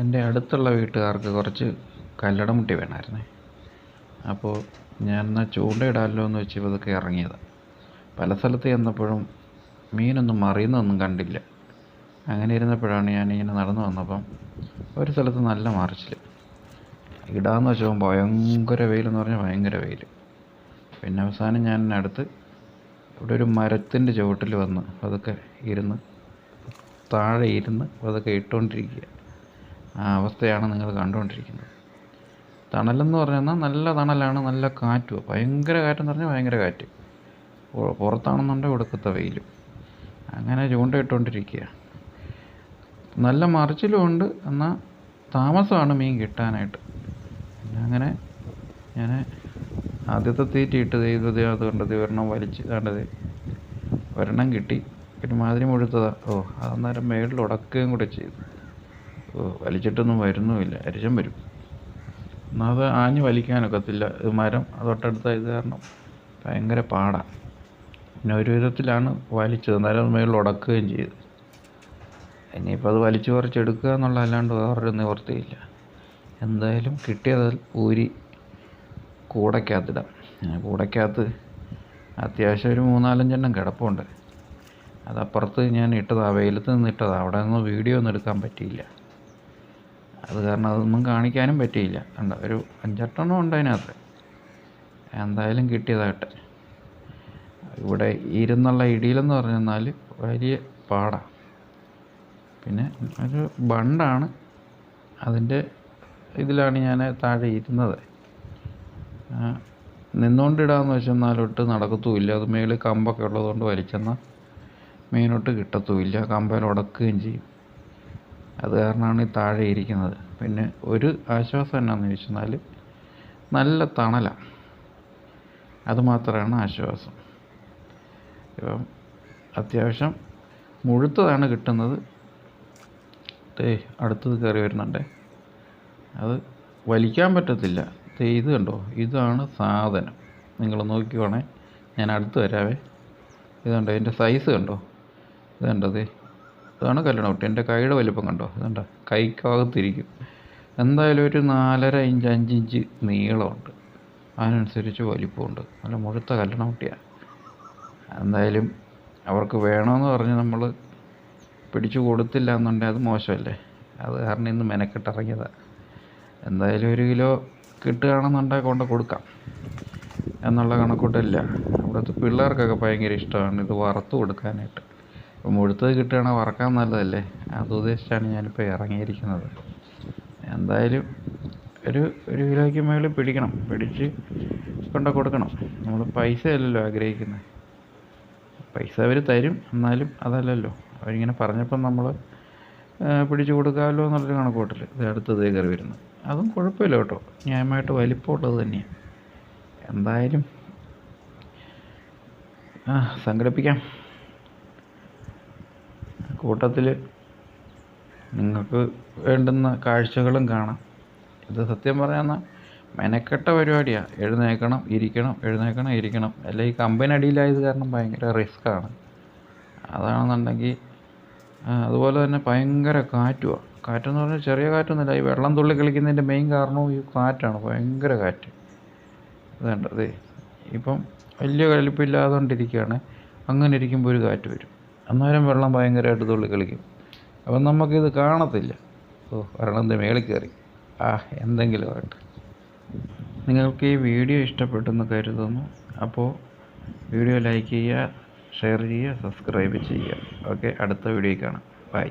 എന്റെ അടുത്തുള്ള വീട്ടുകാർക്ക് കുറച്ച് കല്ലട കല്ലടമുട്ടി വേണമായിരുന്നേ. അപ്പോൾ ഞാൻ എന്നാൽ ചൂണ്ടയിടാമല്ലോ എന്ന് വെച്ച് ഇതൊക്കെ ഇറങ്ങിയതാണ് പല സ്ഥലത്ത് ചെന്നപ്പോഴും മീനൊന്നും മറിയുന്നൊന്നും കണ്ടില്ല. അങ്ങനെ ഇരുന്നപ്പോഴാണ് ഞാൻ ഇങ്ങനെ നടന്നു വന്നപ്പം ഒരു സ്ഥലത്ത് നല്ല മറിച്ചിൽ ഇടാന്ന് വെച്ചപ്പോൾ ഭയങ്കര വെയിലെന്ന് പറഞ്ഞാൽ ഭയങ്കര വെയിൽ പിന്നെ അവസാനം ഞാൻ അടുത്ത് ഇവിടെ ഒരു മരത്തിന്റെ ചുവട്ടിൽ വന്ന് അതൊക്കെ ഇരുന്ന് താഴെ ഇരുന്ന് അതൊക്കെ ഇട്ടുകൊണ്ടിരിക്കുക. അവസ്ഥയാണ് നിങ്ങൾ കണ്ടുകൊണ്ടിരിക്കുന്നത്. തണലെന്ന് പറഞ്ഞാൽ നല്ല തണലാണ് നല്ല കാറ്റും ഭയങ്കര കാറ്റെന്ന് പറഞ്ഞാൽ ഭയങ്കര കാറ്റ്. പുറത്താണെന്നുണ്ടെങ്കിൽ ഒടുക്കത്തെ വെയിലും. അങ്ങനെ ചൂണ്ടയിട്ടുകൊണ്ടിരിക്കുക നല്ല മറിച്ചിലും ഉണ്ട് എന്നാൽ താമസമാണ് മീൻ കിട്ടാനായിട്ട്. അങ്ങനെ ഞാൻ ആദ്യത്തെ തീറ്റി ഇട്ട് ചെയ്തത് കണ്ടത് ഒരെണ്ണം വലിച്ച് കണ്ടത് ഒരെണ്ണം കിട്ടി. ഒരുമാതിരി മുഴുത്തതാണ് ഓ അതന്നേരം മേളിൽ ഉടക്കുകയും കൂടെ ചെയ്തു. വലിച്ചിട്ടൊന്നും വരുന്നുമില്ല. അരിശം വരും. എന്നാൽ അത് ആഞ്ഞ് വലിക്കാനൊക്കത്തില്ല. ഇത് മരം തൊട്ടടുത്ത ഇത് കാരണം ഭയങ്കര പാടാണ് പിന്നെ ഒരു വിധത്തിലാണ് വലിച്ചത്. എന്നാലും അത് മേളിൽ ഉടക്കുകയും ചെയ്തു. ഇനിയിപ്പോൾ അത് വലിച്ചു പറിച്ചെടുക്കുക എന്നുള്ള അല്ലാണ്ട് വേറൊരു നിവൃത്തിയില്ല. എന്തായാലും കിട്ടിയത് ഊരി ഞാൻ കൂടയ്ക്കകത്ത് അത്യാവശ്യം ഒരു മൂന്നാലഞ്ചെണ്ണം കിടപ്പുണ്ട്. അതപ്പുറത്ത് ഞാൻ ഇട്ടതാണ് വെയിലത്ത് നിന്ന് ഇട്ടതാണ് അവിടെ നിന്ന് വീഡിയോ ഒന്നും എടുക്കാൻ പറ്റിയില്ല. അത് കാരണം അതൊന്നും കാണിക്കാനും പറ്റിയില്ല. കണ്ട ഒരു അഞ്ചെട്ടെണ്ണം ഉണ്ട് അതിനകത്ത്. എന്തായാലും കിട്ടിയതായിട്ട് ഇവിടെ ഇരുന്നുള്ള ഇടിയിലെന്ന് പറഞ്ഞാൽ വലിയ പാടാണ് പിന്നെ ഒരു ബണ്ടാണ് അതിന്റെ ഇതിലാണ് ഞാൻ താഴെ ഇരുന്നത്. നിന്നുകൊണ്ടിടാന്ന് വെച്ചെന്നാലൊട്ട് നടക്കത്തുമില്ല. അത് മേളിൽ കമ്പൊക്കെ ഉള്ളതുകൊണ്ട് വലിച്ചെന്നാൽ മീനൊട്ട് കിട്ടത്തുമില്ല. കമ്പയിൽ ഉടക്കുകയും ചെയ്യും. അത് കാരണമാണ് ഈ താഴെ ഇരിക്കുന്നത്. പിന്നെ ഒരു ആശ്വാസം എന്നാന്ന് ചോദിച്ചെന്നാൽ നല്ല തണലാണ് അത് മാത്രമാണ് ആശ്വാസം. ഇപ്പം അത്യാവശ്യം മുഴുത്തതാണ് കിട്ടുന്നത്. ദേ അടുത്തത് കയറി വരുന്നുണ്ടേ. അത് വലിക്കാൻ പറ്റത്തില്ല. ദേ ഇത് കണ്ടോ? ഇതാണ് സാധനം. നിങ്ങൾ നോക്കിക്കോണേ ഞാൻ അടുത്ത് വരാവേ. ഇതുണ്ടോ ഇതിന്റെ സൈസ് കണ്ടോ? ഇത് കണ്ടോ? ദേ ഇതാണ് കല്ലണക്കുട്ടി എന്റെ കൈയുടെ വലിപ്പം കണ്ടോ? ഇതുണ്ട? കൈക്കകത്തിരിക്കും. എന്തായാലും ഒരു നാലര ഇഞ്ച് അഞ്ച് ഇഞ്ച് നീളമുണ്ട്. അതിനനുസരിച്ച് വലിപ്പമുണ്ട്. നല്ല മുഴുത്ത കല്ലണക്കുട്ടിയാണ് എന്തായാലും അവർക്ക് വേണമെന്ന് പറഞ്ഞ് നമ്മൾ പിടിച്ചു കൊടുത്തില്ല എന്നുണ്ടെങ്കിൽ അത് മോശമല്ലേ? അത് കാരണം ഇന്ന് മെനക്കെട്ടിറങ്ങിയതാണ് എന്തായാലും ഒരു കിലോ കിട്ടുകയാണെന്നുണ്ടെങ്കിൽ കൊണ്ട് കൊടുക്കാം. എന്നുള്ള കണക്കൂട്ടില്ല അവിടുത്തെ പിള്ളേർക്കൊക്കെ ഭയങ്കര ഇഷ്ടമാണ് ഇത് വറുത്ത് കൊടുക്കാനായിട്ട്. അപ്പോൾ മുഴുത്തത് കിട്ടുകയാണെങ്കിൽ വറക്കാൻ നല്ലതല്ലേ? അത് ഉദ്ദേശിച്ചാണ് ഞാനിപ്പോൾ ഇറങ്ങിയിരിക്കുന്നത്. എന്തായാലും ഒരു ഒരു കിലോയ്ക്ക് മേളിൽ പിടിക്കണം. പിടിച്ച് കൊണ്ട് കൊടുക്കണം. നമ്മൾ പൈസ അല്ലല്ലോ ആഗ്രഹിക്കുന്നത് പൈസ അവർ തരും. എന്നാലും അതല്ലല്ലോ. അവരിങ്ങനെ പറഞ്ഞപ്പം നമ്മൾ പിടിച്ചു കൊടുക്കാമല്ലോ എന്നുള്ളൊരു കണക്കൂട്ടൽ ഇത് അടുത്തത് കയറി വരുന്നത് അതും കുഴപ്പമില്ല കേട്ടോ. ന്യായമായിട്ട് വലിപ്പമുള്ളത് തന്നെയാണ് എന്തായാലും സംഘടിപ്പിക്കാം. കൂട്ടത്തിൽ നിങ്ങൾക്ക് വേണ്ടുന്ന കാഴ്ചകളും കാണാം. ഇത് സത്യം പറഞ്ഞാൽ മെനക്കെട്ട പരിപാടിയാണ് എഴുന്നേൽക്കണം ഇരിക്കണം എഴുന്നേൽക്കണം ഇരിക്കണം. അല്ല ഈ കമ്പനി അടിയിലായത് കാരണം ഭയങ്കര റിസ്ക്കാണ്. അതാണെന്നുണ്ടെങ്കിൽ അതുപോലെ തന്നെ ഭയങ്കര കാറ്റുമാണ് കാറ്റെന്ന് പറഞ്ഞാൽ ചെറിയ കാറ്റൊന്നുമില്ല. ഈ വെള്ളം തുള്ളി കളിക്കുന്നതിന്റെ മെയിൻ കാരണവും ഈ കാറ്റാണ്. ഭയങ്കര കാറ്റ്. അതുകൊണ്ട് അതെ ഇപ്പം വലിയ കലിപ്പില്ലാതുകൊണ്ടിരിക്കുകയാണ്. അങ്ങനെ ഇരിക്കുമ്പോൾ ഒരു കാറ്റ് വരും. അന്നേരം വെള്ളം ഭയങ്കരമായിട്ട് തുള്ളി കളിക്കും. അപ്പം നമുക്കിത് കാണത്തില്ല. ഓ ഒരെണ്ണം മേളിൽ കയറി. ആ എന്തെങ്കിലും ആയിട്ട്. നിങ്ങൾക്ക് ഈ വീഡിയോ ഇഷ്ടപ്പെട്ടെന്ന് കരുതുന്നു. അപ്പോൾ വീഡിയോ ലൈക്ക് ചെയ്യുക ഷെയർ ചെയ്യുക സബ്സ്ക്രൈബ് ചെയ്യുക. ഓക്കെ അടുത്ത വീഡിയോയിൽ കാണാം. ബൈ.